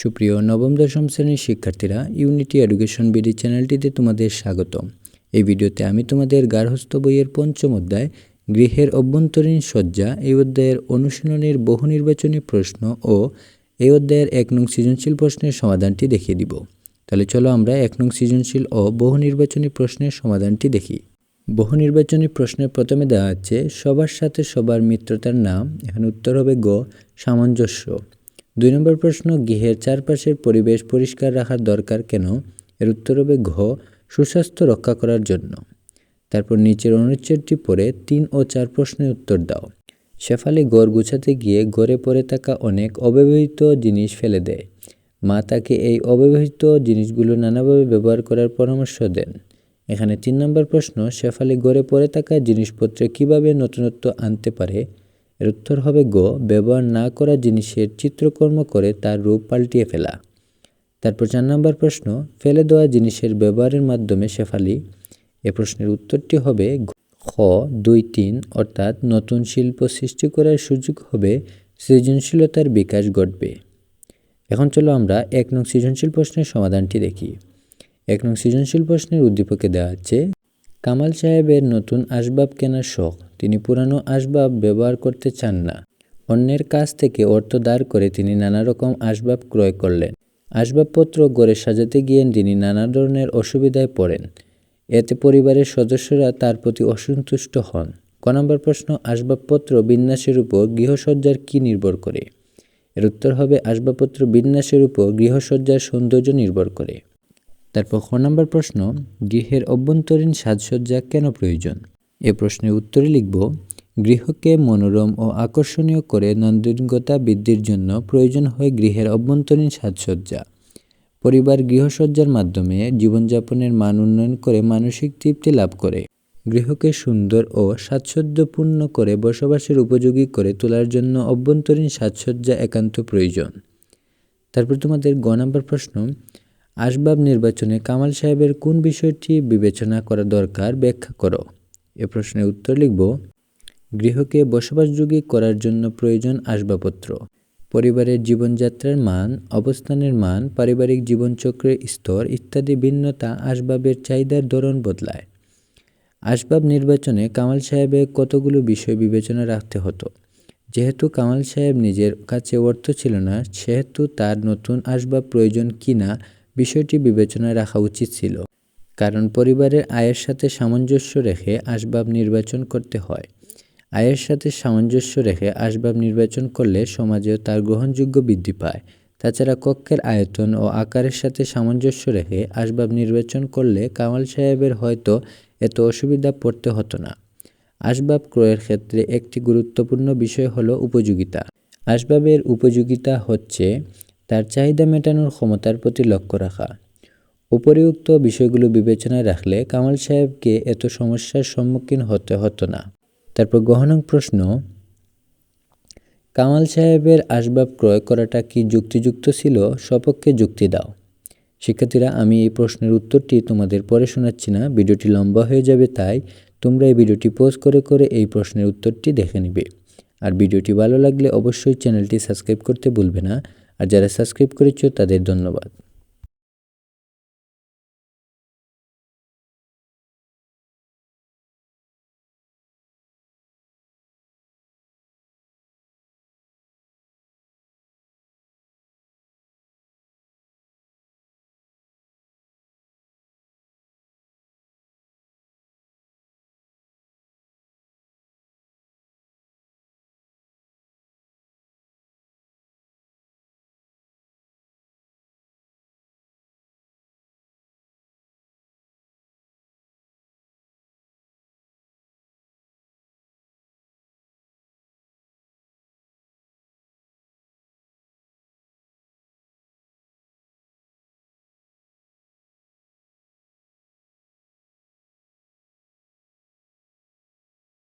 সুপ্রিয় নবম, দশম শ্রেণির শিক্ষার্থীরা ইউনিটি এডুকেশন বিডি চ্যানেলটিতে তোমাদের স্বাগতম। এই ভিডিওতে আমি তোমাদের গার্হস্থ্য বইয়ের পঞ্চম অধ্যায়, গৃহের অভ্যন্তরীণ সজ্জা এই অধ্যায়ের অনুশীলনের বহু নির্বাচনী প্রশ্ন ও এই অধ্যায়ের এক নং সৃজনশীল প্রশ্নের সমাধানটি দেখিয়ে দিব। তাহলে চলো আমরা এক নং সৃজনশীল ও বহু নির্বাচনী প্রশ্নের সমাধানটি দেখি। বহু নির্বাচনী প্রশ্নের প্রথমে দেওয়া আছে, সবার সাথে সবার মিত্রতার নাম, এখানে উত্তর হবে গ, সামঞ্জস্য। দুই নম্বর প্রশ্ন, গৃহের চারপাশের পরিবেশ পরিষ্কার রাখার দরকার কেন? এর উত্তর হবে ঘ, সুস্বাস্থ্য রক্ষা করার জন্য। তারপর নিচের অনুচ্ছেদটি পড়ে তিন ও চার প্রশ্নের উত্তর দাও। শেফালি গড় গুছাতে গিয়ে গড়ে পড়ে থাকা অনেক অব্যবহৃত জিনিস ফেলে দেয়। মা তাকে এই অব্যবহৃত জিনিসগুলো নানাভাবে ব্যবহার করার পরামর্শ দেন। এখানে তিন নম্বর প্রশ্ন, শেফালি গড়ে পড়ে থাকা জিনিসপত্রে কীভাবে নতুনত্ব আনতে পারে? এর উত্তর হবে গ, ব্যবহার না করা জিনিসের চিত্রকর্ম করে তার রূপ পাল্টিয়ে ফেলা। তারপর চার নম্বর প্রশ্ন, ফেলে দেওয়া জিনিসের ব্যবহারের মাধ্যমে শেফালি। এ প্রশ্নের উত্তরটি হবে খ, দুই তিন, অর্থাৎ নতুন শিল্প সৃষ্টি করার সুযোগ হবে, সৃজনশীলতার বিকাশ ঘটবে। এখন চলো আমরা এক নং সৃজনশীল প্রশ্নের সমাধানটি দেখি। এক নং সৃজনশীল প্রশ্নের উদ্দীপকে দেওয়া আছে কামাল সাহেবের নতুন আসবাব কেনার শখ। তিনি পুরানো আসবাব ব্যবহার করতে চান না। অন্যের কাছ থেকে অর্থ দাঁড় করে তিনি নানা রকম আসবাব ক্রয় করলেন। আসবাবপত্র গড়ে সাজাতে গিয়ে তিনি নানা ধরনের অসুবিধায় পড়েন। এতে পরিবারের সদস্যরা তার প্রতি অসন্তুষ্ট হন। ক নম্বর প্রশ্ন, আসবাবপত্র বিন্যাসের উপর গৃহসজ্জার কি নির্ভর করে? এর উত্তর হবে, আসবাবপত্র বিন্যাসের উপর গৃহসজ্জার সৌন্দর্য নির্ভর করে। তারপর খ নম্বর প্রশ্ন, গৃহের অভ্যন্তরীণ সাজসজ্জা কেন প্রয়োজন? এ প্রশ্নের উত্তরে লিখব, গৃহকে মনোরম ও আকর্ষণীয় করে নান্দনিকতা বৃদ্ধির জন্য প্রয়োজন হয় গৃহের অভ্যন্তরীণ সাজসজ্জা। পরিবার গৃহসজ্জার মাধ্যমে জীবনযাপনের মান উন্নয়ন করে মানসিক তৃপ্তি লাভ করে। গৃহকে সুন্দর ও স্বাচ্ছন্দ্যপূর্ণ করে বসবাসের উপযোগী করে তোলার জন্য অভ্যন্তরীণ সাজসজ্জা একান্ত প্রয়োজন। তারপর তোমাদের গ নম্বর প্রশ্ন, আসবাব নির্বাচনে কামাল সাহেবের কোন বিষয়টি বিবেচনা করা দরকার ব্যাখ্যা করো। এ প্রশ্নের উত্তর লিখব, গৃহকে বসবাসযোগী করার জন্য প্রয়োজন আসবাবপত্র, পরিবারের জীবনযাত্রার মান, অবস্থানের মান, পারিবারিক জীবনচক্রের স্তর ইত্যাদি ভিন্নতা আসবাবের চাহিদার ধরন বদলায়। আসবাব নির্বাচনে কামাল সাহেবের কতগুলো বিষয় বিবেচনা রাখতে হতো? যেহেতু কামাল সাহেব নিজের কাছে অর্থ ছিল না, সেহেতু তার নতুন আসবাব প্রয়োজন কি না বিষয়টি বিবেচনায় রাখা উচিত ছিল। কারণ পরিবারের আয়ের সাথে সামঞ্জস্য রেখে আসবাব নির্বাচন করতে হয়। আয়ের সাথে সামঞ্জস্য রেখে আসবাব নির্বাচন করলে সমাজেও তার গ্রহণযোগ্য বৃদ্ধি পায়। তাছাড়া কক্ষের আয়তন ও আকারের সাথে সামঞ্জস্য রেখে আসবাব নির্বাচন করলে কামাল সাহেবের হয়তো এত অসুবিধা পড়তে হতো না। আসবাব ক্রয়ের ক্ষেত্রে একটি গুরুত্বপূর্ণ বিষয় হলো উপযোগিতা। আসবাবের উপযোগিতা হচ্ছে তার চাহিদা মেটানোর ক্ষমতার প্রতি লক্ষ্য রাখা। উপরিউক্ত বিষয়গুলো বিবেচনায় রাখলে কামাল সাহেবকে এত সমস্যার সম্মুখীন হতে হতো না। তারপর গহনং প্রশ্ন, কামাল সাহেবের আসবাব ক্রয় করাটা কি যুক্তিযুক্ত ছিল? সপক্ষে যুক্তি দাও। শিক্ষার্থীরা, আমি এই প্রশ্নের উত্তরটি তোমাদের পরে শোনাচ্ছি না, ভিডিওটি লম্বা হয়ে যাবে, তাই তোমরা এই ভিডিওটি পোজ করে করে এই প্রশ্নের উত্তরটি দেখে নিবে। আর ভিডিওটি ভালো লাগলে অবশ্যই চ্যানেলটি সাবস্ক্রাইব করতে ভুলবে না, আর যারা সাবস্ক্রাইব করেছ তাদের ধন্যবাদ।